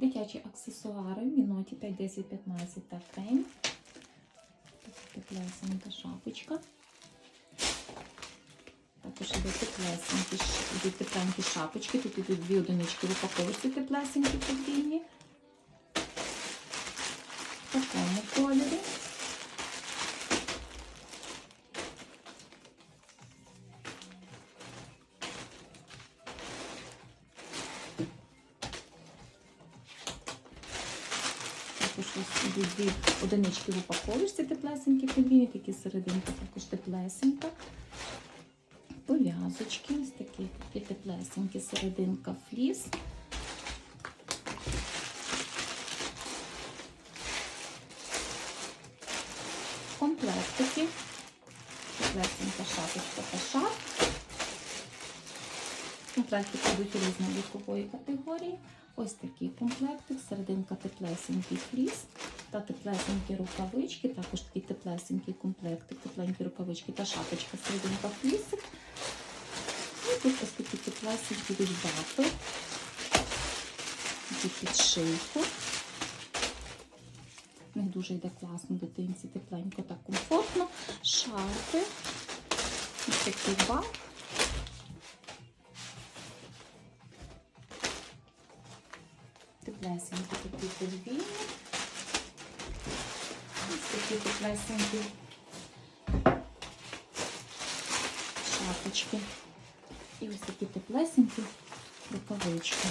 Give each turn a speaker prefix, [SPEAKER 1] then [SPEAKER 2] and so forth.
[SPEAKER 1] Дитячі аксесуари, міноті 5, 10, 15 та крем. Теплесенька шапочка. Також іде теплесенькі, ідуть тепленькі шапочки. Тут ідуть дві одинички в упаковці теплесенькі подвійні. В Також ось ідуть дві одинички в упаковочці теплесенькі подвійні, такі серединки також теплесенька. Пов'язочки, ось такі, такі теплесенькі, серединка фліс. Комплектики. Теплесенька шапочка та шап. Комплектики йдуть різної вікової категорії. Ось такий комплектик, серединка теплесенький фліс та теплесенькі рукавички, також такий теплесенький комплектик, тепленькі рукавички та шапочка, серединка флісик. І тут ось такі теплесенькі від такі під шийку. В них дуже йде класно дитинці, тепленько та комфортно. Шарфи, ось такий баф. Теплесенькі такі подвійні. Ось такі теплесенькі шапочки. І ось такі теплесенькі рукавички.